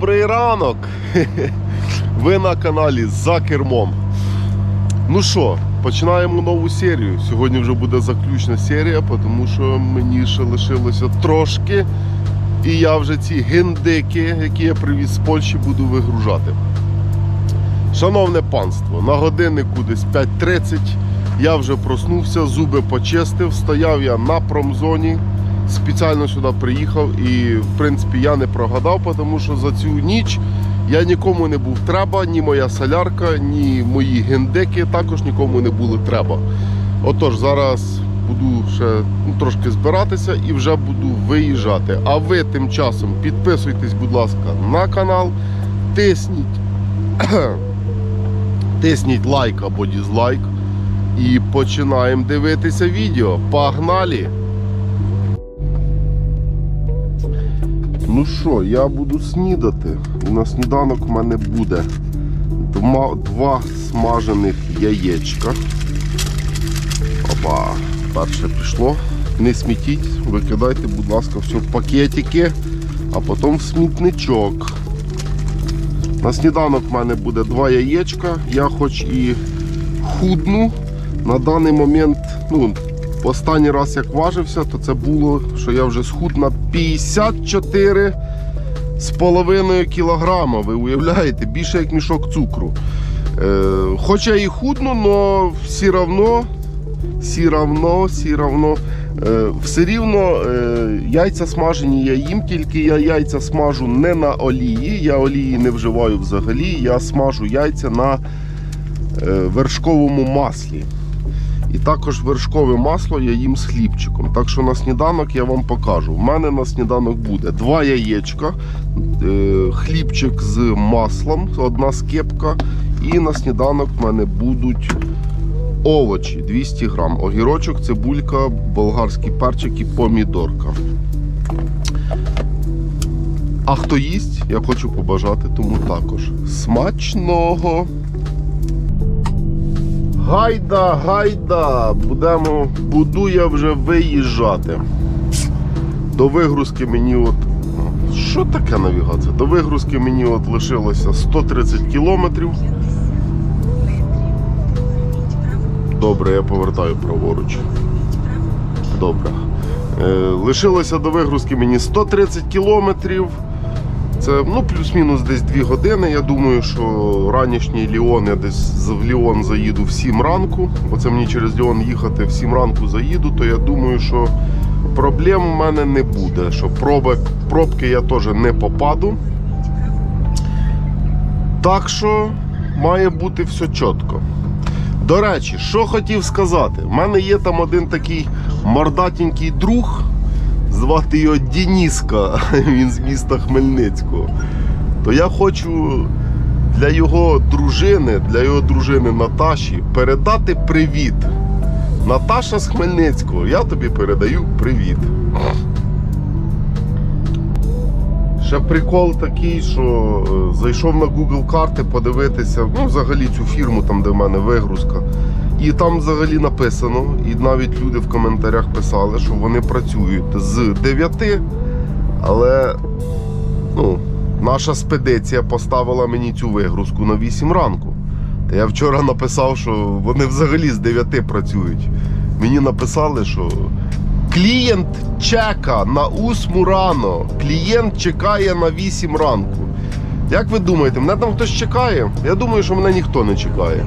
Добрий ранок! Ви на каналі За кермом. Ну що, починаємо нову серію. Сьогодні вже буде заключна серія, тому що мені ще лишилося трошки. І я вже ці гендики, які я привіз з Польщі, буду вигружати. Шановне панство, на годиннику десь 5.30 я вже проснувся, зуби почистив, стояв я на промзоні, спеціально сюди приїхав і в принципі я не прогадав, тому що за цю ніч я нікому не був треба, ні моя солярка, ні мої гендеки також нікому не були треба. Отож, зараз буду ще ну, трошки збиратися і вже буду виїжджати. А ви тим часом підписуйтесь, будь ласка, на канал, тисніть тисніть лайк або дізлайк. І починаємо дивитися відео. Погнали! Ну що, я буду снідати. На сніданок в мене буде два, два смажених яєчка. Опа, перше пішло. Не смітіть, викидайте, будь ласка, все в пакетики, а потім в смітничок. На сніданок в мене буде два яєчка. Я хоч і худну. На даний момент, ну, останній раз як важився, то це було, що я вже схуд на 54 з половиною кілограма. Ви уявляєте, більше як мішок цукру. Е, хоч я і худну, але все равно, все равно, все равно, е, все рівно е, яйця смажені я їм, тільки я яйця смажу не на олії. Я олії не вживаю взагалі. Я смажу яйця на е, вершковому маслі. І також вершкове масло я їм з хлібчиком. Так що на сніданок я вам покажу. У мене на сніданок буде два яєчка, е, хлібчик з маслом, одна скепка. І на сніданок в мене будуть овочі 200 грам. Огірочок, цибулька, болгарський перчик і помідорка. А хто їсть, я хочу побажати тому також. Смачного! Гайда, гайда! Будемо, буду я вже виїжджати. До вигрузки мені от. Що таке навігація? До вигрузки мені от лишилося 130 кілометрів. Добре, я повертаю праворуч. Добре. Е, лишилося до вигрузки мені 130 кілометрів. Це ну, плюс-мінус десь 2 години. Я думаю, що ранішній Ліон я десь в Ліон заїду в 7 ранку, бо це мені через Ліон їхати в 7 ранку заїду, то я думаю, що проблем у мене не буде. Що пробок, пробки я теж не попаду. Так що має бути все чітко. До речі, що хотів сказати, в мене є там один такий мордатенький друг, звати його Дініска, він з міста Хмельницького. То я хочу для його дружини, для його дружини Наташі передати привіт. Наташа з Хмельницького, я тобі передаю привіт. Ще прикол такий, що е, зайшов на Google карти подивитися, ну, взагалі цю фірму, там, де в мене вигрузка. І там взагалі написано, і навіть люди в коментарях писали, що вони працюють з 9, але ну, наша спедиція поставила мені цю вигрузку на 8 ранку. Та я вчора написав, що вони взагалі з 9 працюють. Мені написали, що клієнт чека на 8 рано, клієнт чекає на 8 ранку. Як ви думаєте, мене там хтось чекає? Я думаю, що мене ніхто не чекає.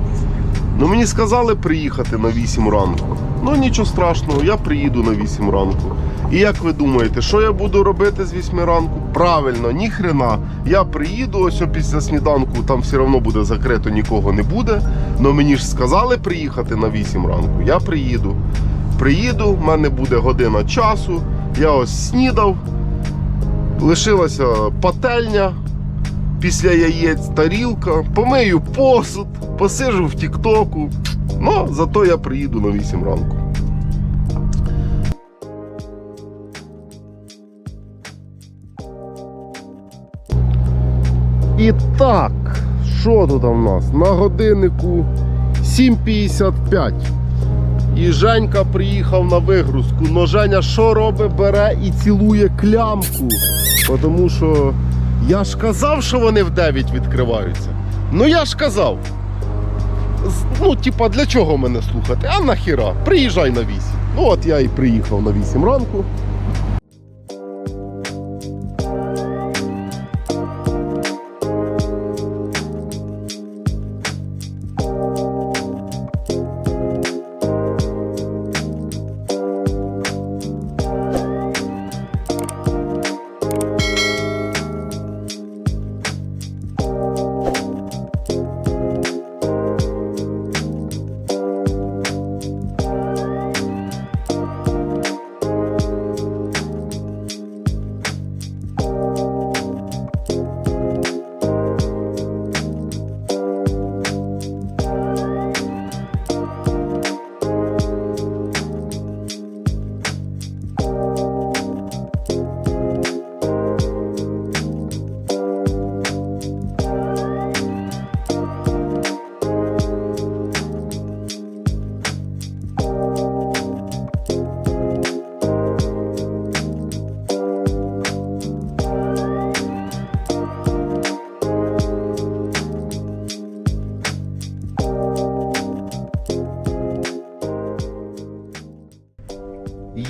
Ну мені сказали приїхати на 8 ранку. Ну нічого страшного, я приїду на 8 ранку. І як ви думаєте, що я буду робити з 8 ранку? Правильно, ніхрена. Я приїду, ось після сніданку там все одно буде закрито, нікого не буде. Но мені ж сказали приїхати на 8 ранку. Я приїду. Приїду, в мене буде година часу. Я ось снідав. Лишилася пательня, після яєць тарілка, помию посуд, посижу в Тіктоку. Ну, зато я приїду на 8 ранку. І так, що тут у нас? На годиннику 7.55. І Женька приїхав на вигрузку. Но Женя що робить? Бере і цілує клямку. Тому що Я ж казав, що вони в 9 відкриваються. Ну я ж казав. Ну, типа, для чого мене слухати? А нахіра? Приїжджай на 8. Ну от я і приїхав на 8 ранку.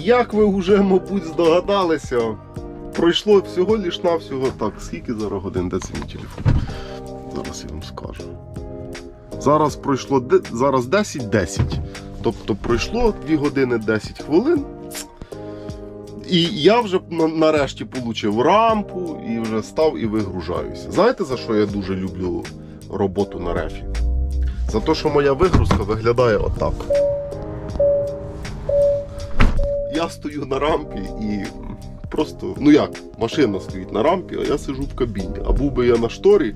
Як ви вже, мабуть, здогадалися, пройшло всього лиш навсього так, скільки зараз годин, де це мій телефон? Зараз я вам скажу. Зараз пройшло зараз 10-10. Тобто пройшло 2 години 10 хвилин. І я вже на- нарешті отримав рампу і вже став і вигружаюся. Знаєте, за що я дуже люблю роботу на рефі? За те, що моя вигрузка виглядає отак. Я стою на рампі і просто, ну як, машина стоїть на рампі, а я сижу в кабіні. А був би я на шторі,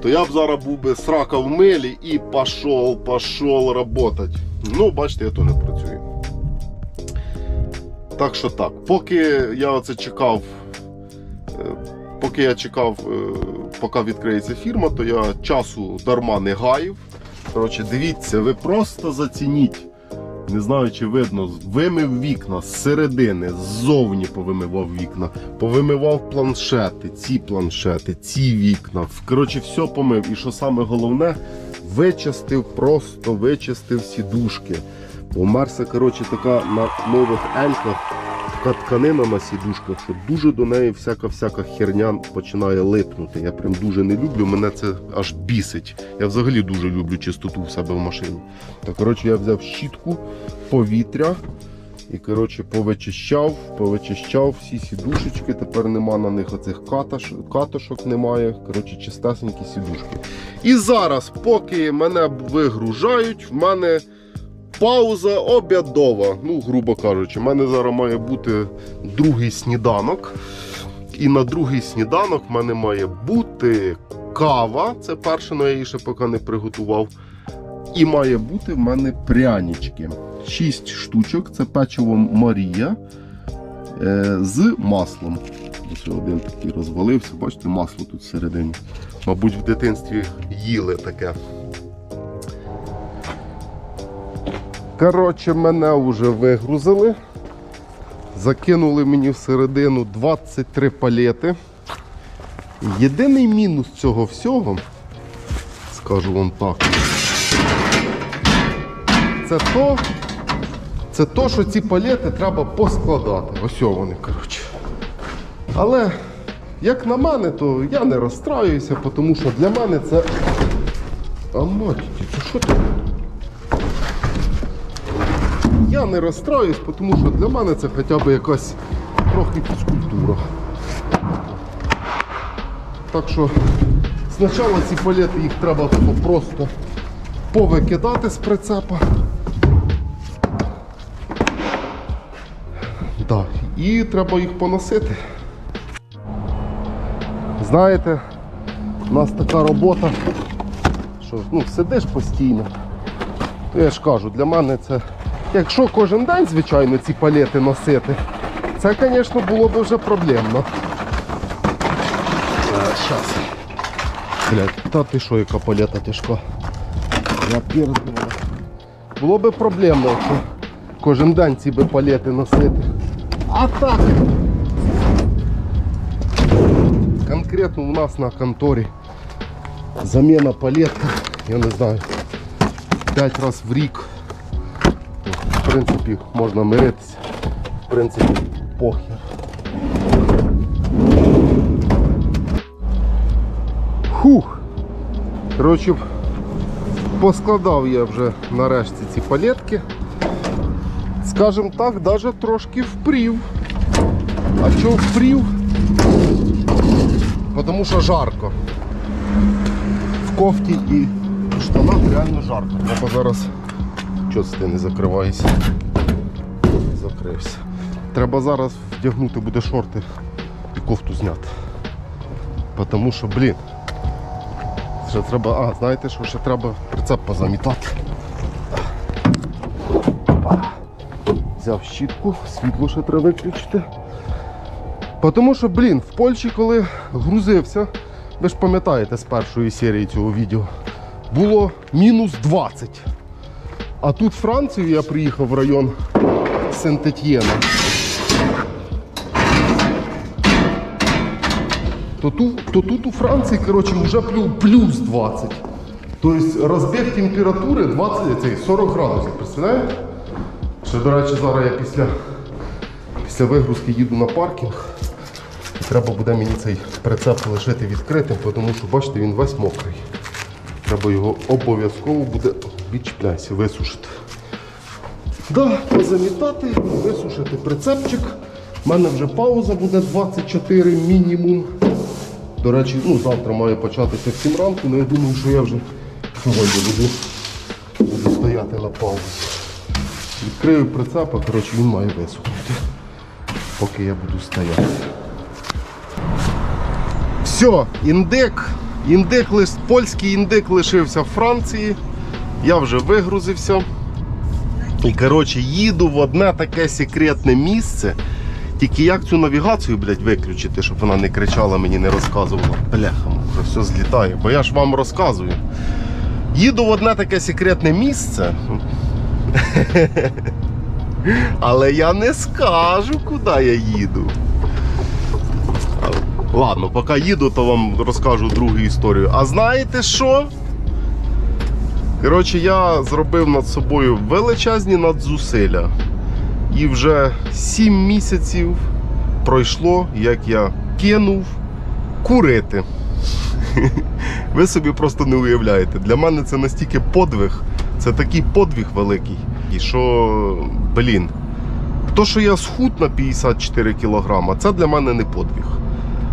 то я б зараз був би срака в милі і пішов, пішов работать. Ну, бачите, я то не працюю. Так що так, поки я оце чекав, е, поки я чекав, е, поки відкриється фірма, то я часу дарма не гаїв. Коротше, дивіться, ви просто зацініть. Не знаю, чи видно, вимив вікна з середини, ззовні повимивав вікна, повимивав планшети, ці планшети, ці вікна. Коротше, все помив. І що саме головне, вичистив, просто вичистив сідушки. Марса коротше, така на нових ельках така тканина на сідушках, що дуже до неї всяка-всяка херня починає липнути. Я прям дуже не люблю, мене це аж бісить. Я взагалі дуже люблю чистоту в себе в машині. Так, коротше, я взяв щітку, повітря і коротше, повичищав, повичищав всі сідушечки. Тепер нема на них оцих каташ, катушок немає. Коротше, чистесенькі сідушки. І зараз, поки мене вигружають, в мене пауза обідова. Ну, грубо кажучи, в мене зараз має бути другий сніданок. І на другий сніданок в мене має бути кава. Це перше, але я її ще поки не приготував. І має бути в мене прянички. Шість штучок. Це печиво Марія е, з маслом. Ось один такий розвалився. Бачите, масло тут всередині. Мабуть, в дитинстві їли таке. Коротше, мене вже вигрузили. Закинули мені всередину 23 палети. Єдиний мінус цього всього, скажу вам так, це то, це то, що ці палети треба поскладати. Ось вони, коротше. Але, як на мене, то я не розстраюся, тому що для мене це. А матіті, це що таке? Я не розстраюсь, тому що для мене це хоча б якась трохи фізкультура. Так що спочатку ці палети їх треба просто повикидати з прицепа. Да. І треба їх поносити. Знаєте, у нас така робота, що ну, сидиш постійно. То я ж кажу, для мене це. Якщо кожен день, звичайно, ці палети носити, це, звісно, було б вже проблемно. Зараз. Блять, та ти що, яка палета тяжка. Я пірднула. Було б проблемно, якщо кожен день ці би палети носити. А так. конкретно у нас на конторі заміна палетки, я не знаю, 5 разів в рік. Принципі, можна миритися. В принципі, похер. Хух. Коротше, поскладав я вже нарешті ці палетки. Скажем так, навіть трошки впрів. А чого впрів? Тому що жарко. В кофті і в штанах реально жарко. Треба зараз. Чого ти не закриваєшся? Закрився. Треба зараз вдягнути буде шорти і кофту зняти. Тому що, блін. Ще треба. А, знаєте що, ще треба прицеп позамітати. Взяв щітку, світло ще треба виключити. Тому що, блін, в Польщі, коли грузився, ви ж пам'ятаєте з першої серії цього відео, було мінус 20. А тут в Францію я приїхав в район Сент-Етьєна. То тут, то тут у Франції, коротше, вже плюс 20. Тобто розбіг температури 20, цей, 40 градусів, представляєте? Ще, до речі, зараз я після, після вигрузки їду на паркінг. Треба буде мені цей прицеп лишити відкритим, тому що, бачите, він весь мокрий. Треба його обов'язково буде відчіпляйся, висушити. Да, позамітати, висушити прицепчик. У мене вже пауза буде 24 мінімум. До речі, ну, завтра має початися в 7 ранку, але я думаю, що я вже сьогодні буду, буду стояти на паузі. Відкрию прицепа, коротше, він має висохнути, поки я буду стояти. Все, індик. Індик польський індик лишився в Франції. Я вже вигрузився. І коротше, їду в одне таке секретне місце. Тільки як цю навігацію, блядь, виключити, щоб вона не кричала, мені не розказувала. Бляха, муха, все злітає, бо я ж вам розказую. Їду в одне таке секретне місце. Але я не скажу, куди я їду. Ладно, поки їду, то вам розкажу другу історію. А знаєте що? Коротше, я зробив над собою величезні надзусилля. І вже 7 місяців пройшло, як я кинув курити. Ви собі просто не уявляєте. Для мене це настільки подвиг, це такий подвиг великий. І що, блін, то, що я схуд на 54 кілограма, це для мене не подвиг.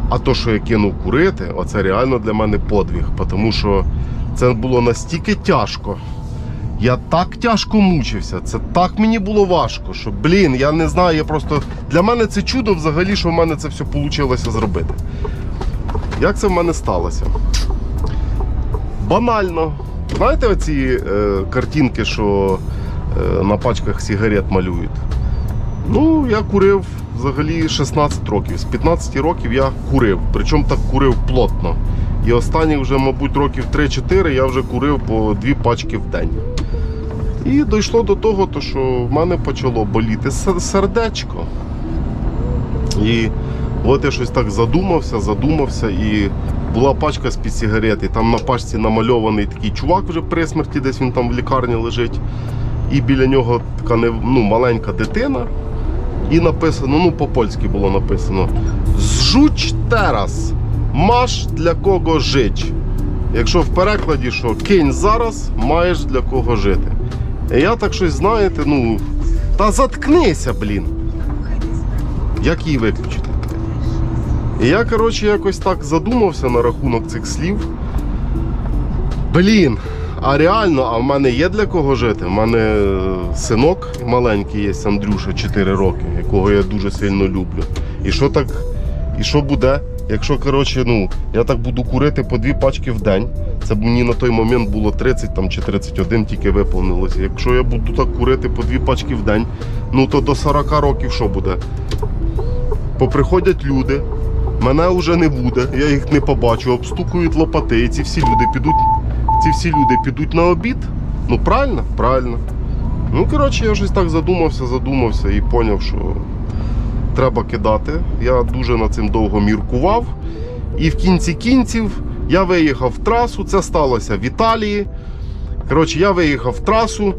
А то, що я кинув курити, оце реально для мене подвиг, тому що це було настільки тяжко. Я так тяжко мучився, це так мені було важко, що, блін, я не знаю, я просто. Для мене це чудо взагалі, що в мене це все вийшло зробити. Як це в мене сталося? Банально. Знаєте оці е, картинки, що е, на пачках сигарет малюють? Ну, я курив взагалі 16 років. З 15 років я курив, причому так курив плотно. І останні вже, мабуть, років 3-4 я вже курив по дві пачки в день. І дійшло до того, то, що в мене почало боліти сердечко. І от я щось так задумався, задумався, і була пачка з-під сигарет, там на пачці намальований такий чувак вже при смерті, десь він там в лікарні лежить. І біля нього така ну, маленька дитина. І написано, ну по-польськи було написано: Зжуч тераз, маш для кого жить. Якщо в перекладі, що кинь зараз, маєш для кого жити. І я так щось, знаєте, ну. Та заткнися, блін. Як її виключити? І я, коротше, якось так задумався на рахунок цих слів. Блін, а реально, а в мене є для кого жити. У мене е, синок маленький є, Андрюша, 4 роки, якого я дуже сильно люблю. І що так, і що буде, якщо коротше, ну, я так буду курити по дві пачки в день. Це б мені на той момент було 30 там, чи 31 тільки виповнилося. Якщо я буду так курити по дві пачки в день, ну то до 40 років що буде? Поприходять люди, мене вже не буде, я їх не побачу, обстукують лопати, і ці всі люди підуть, ці всі люди підуть на обід. Ну правильно? Правильно. Ну, коротше, я щось так задумався, задумався і зрозумів, що треба кидати. Я дуже над цим довго міркував. І в кінці кінців я виїхав в трасу. Це сталося в Італії. Коротше, я виїхав в трасу.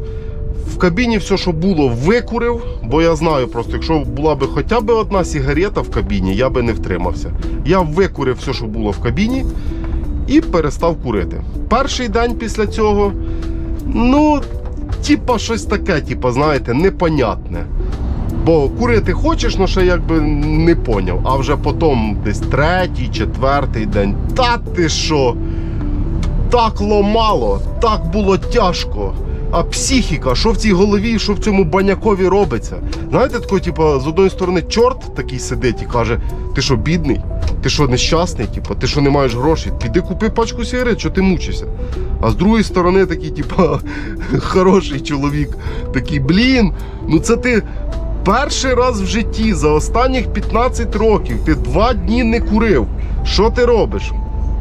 В кабіні все, що було, викурив, бо я знаю просто, якщо була би хоча б одна сигарета в кабіні, я би не втримався. Я викурив все, що було в кабіні, і перестав курити. Перший день після цього, ну, типа щось таке, типа, знаєте, непонятне. Бо курити хочеш, ну ще якби не поняв. А вже потім десь третій, четвертий день. Та ти що? Так ломало, так було тяжко. А психіка, що в цій голові, що в цьому банякові робиться? Знаєте, тако, типу, з одної сторони, чорт такий сидить і каже: ти що, бідний? Ти що, нещасний? Типу, ти що не маєш грошей? Піди купи пачку сигарет, що ти мучишся. А з другої сторони, такий, типу, хороший чоловік, такий, блін, ну це ти перший раз в житті за останніх 15 років ти два дні не курив. Що ти робиш?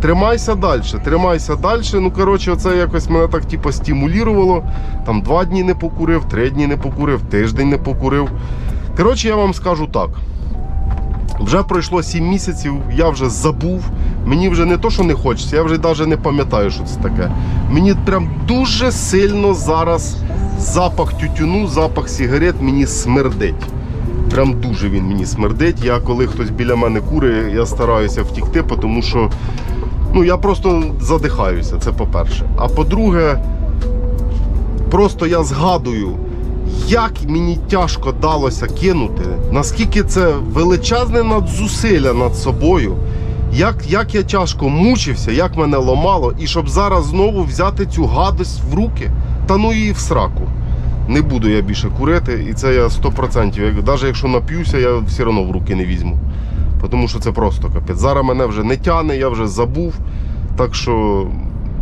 Тримайся далі, тримайся далі. Ну, коротше, це якось мене так типу, стимулювало. Там два дні не покурив, три дні не покурив, тиждень не покурив. Коротше, я вам скажу так. Вже пройшло 7 місяців, я вже забув. Мені вже не то, що не хочеться, я вже навіть не пам'ятаю, що це таке. Мені прям дуже сильно зараз запах тютюну, запах сигарет мені смердить. Прям дуже він мені смердить. Я коли хтось біля мене кури, я стараюся втікти, тому що ну, я просто задихаюся, це по-перше. А по-друге, просто я згадую, як мені тяжко далося кинути, наскільки це величезне надзусилля над собою, як, як я тяжко мучився, як мене ломало, і щоб зараз знову взяти цю гадость в руки, та ну її в сраку. Не буду я більше курити, і це я 100%. Як- Навіть якщо нап'юся, я все одно в руки не візьму. Тому що це просто капець. Зараз мене вже не тяне, я вже забув. Так що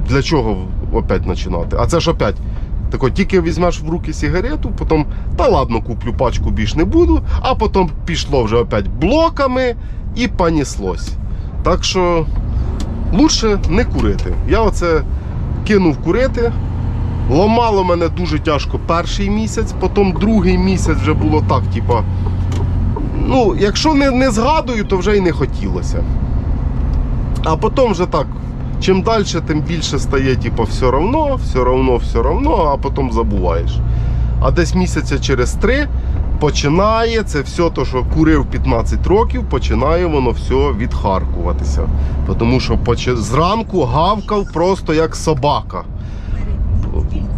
для чого опять починати? А це ж опять. Тако, тільки візьмеш в руки сигарету, потім та ладно, куплю пачку більш не буду, а потім пішло вже опять блоками і поніслось. Так що лучше не курити. Я оце кинув курити. Ломало мене дуже тяжко перший місяць, потім другий місяць вже було так, типа. Ну, якщо не, не згадую, то вже й не хотілося. А потім вже так, чим далі, тим більше стає, типу, все равно, все равно, все равно, а потім забуваєш. А десь місяця через три починає це все, то, що курив 15 років, починає воно все відхаркуватися. Тому що зранку гавкав просто як собака.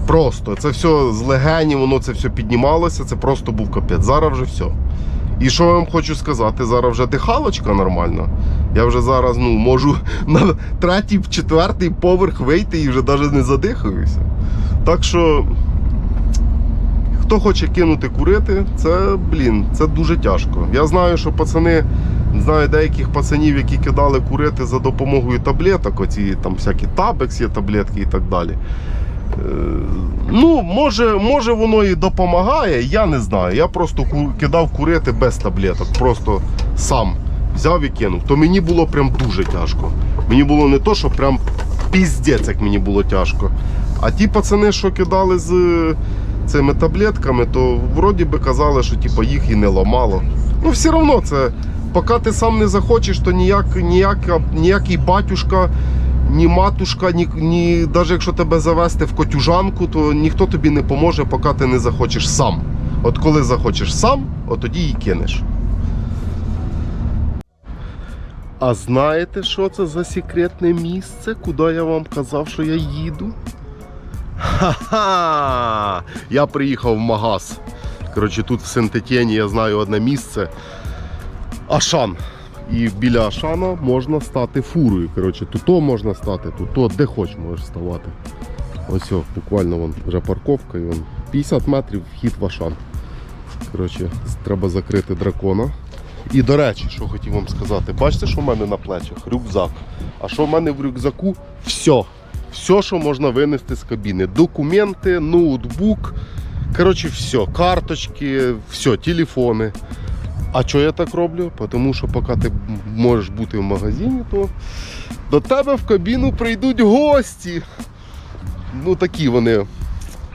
Просто це все з легенів, воно це все піднімалося, це просто був капець. Зараз вже все. І що я вам хочу сказати, зараз вже дихалочка нормальна. Я вже зараз ну, можу на третій, четвертий поверх вийти і вже навіть не задихаюся. Так що, хто хоче кинути курити, це, блін, це дуже тяжко. Я знаю, що пацани, знаю деяких пацанів, які кидали курити за допомогою таблеток, оці там всякі табекс є таблетки і так далі. Е, Ну, може, може воно і допомагає, я не знаю. Я просто кидав курити без таблеток, просто сам взяв і кинув. То мені було прям дуже тяжко. Мені було не то, що прям піздець, як мені було тяжко. А ті пацани, що кидали з е, цими таблетками, то вроді би казали, що типу, їх і не ламало. Ну, все одно це, поки ти сам не захочеш, то ніяк, ніяка, ніякий батюшка ні матушка, ні, ні, навіть якщо тебе завести в котюжанку, то ніхто тобі не поможе, поки ти не захочеш сам. От коли захочеш сам, от тоді і кинеш. А знаєте, що це за секретне місце, куди я вам казав, що я їду? Ха-ха! Я приїхав в магаз. Коротше, тут в Сентетєні я знаю одне місце. Ашан. І біля Ашана можна стати фурою. Коротше, тут то можна стати, тут то, де хоч можеш ставати. Ось, о, буквально вон, вже парковка і вон 50 метрів вхід в Ашан. Коротше, треба закрити дракона. І до речі, що хотів вам сказати, бачите, що в мене на плечах? Рюкзак. А що в мене в рюкзаку? Все. Все, що можна винести з кабіни. Документи, ноутбук. Коротше, все. Карточки, все, телефони. А чого я так роблю? Тому що поки ти можеш бути в магазині, то до тебе в кабіну прийдуть гості. Ну такі вони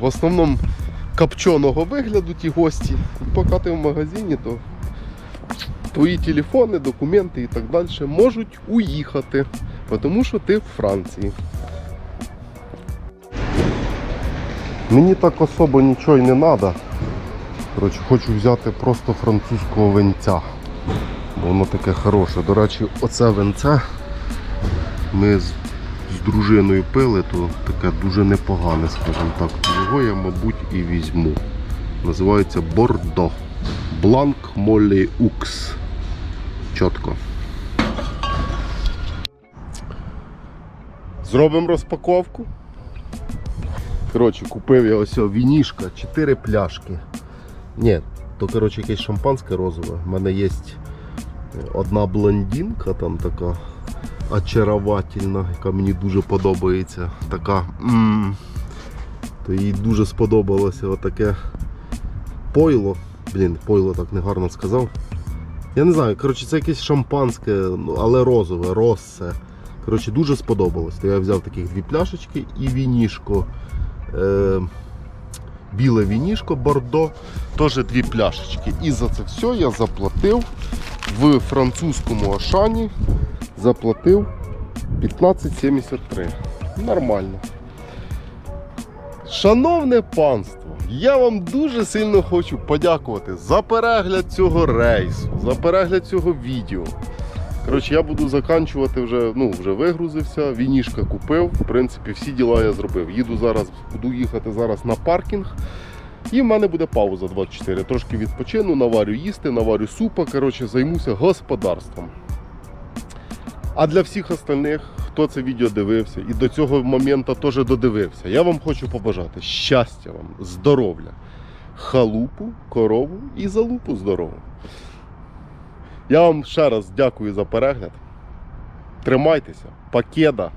в основному копченого вигляду ті гості. Поки ти в магазині, то твої телефони, документи і так далі можуть уїхати, тому що ти в Франції. Мені так особо нічого й не треба. Коротше, хочу взяти просто французького венця. Бо воно таке хороше. До речі, оце венце ми з, з дружиною пили, то таке дуже непогане, скажімо так. Його я, мабуть, і візьму. Називається Бордо. Бланк Молі Укс. Чітко. Зробимо розпаковку. Коротше, купив я ось вінішка, 4 пляшки. Ні, то коротше якесь шампанське розове. У мене є одна блондинка там така очаровательна, яка мені дуже подобається. Така. м то їй дуже сподобалося отаке пойло. Блін, пойло так негарно сказав. Я не знаю, коротше, це якесь шампанське, ну, але розове, розсе. Коротше, дуже сподобалось. То я взяв таких дві пляшечки і вінішко. Е, біле вінішко Бордо, теж дві пляшечки. І за це все я заплатив в французькому Ашані. Заплатив 15,73. Нормально. Шановне панство, я вам дуже сильно хочу подякувати за перегляд цього рейсу, за перегляд цього відео. Коротше, я буду заканчувати вже, ну, вже вигрузився, вінішка купив. В принципі, всі діла я зробив. Їду зараз, буду їхати зараз на паркінг. І в мене буде пауза 24. Трошки відпочину, наварю їсти, наварю супа. Коротше, займуся господарством. А для всіх остальних, хто це відео дивився і до цього моменту теж додивився, я вам хочу побажати щастя вам, здоров'я, халупу, корову і залупу здорову. Я вам ще раз дякую за перегляд. Тримайтеся, пакеда.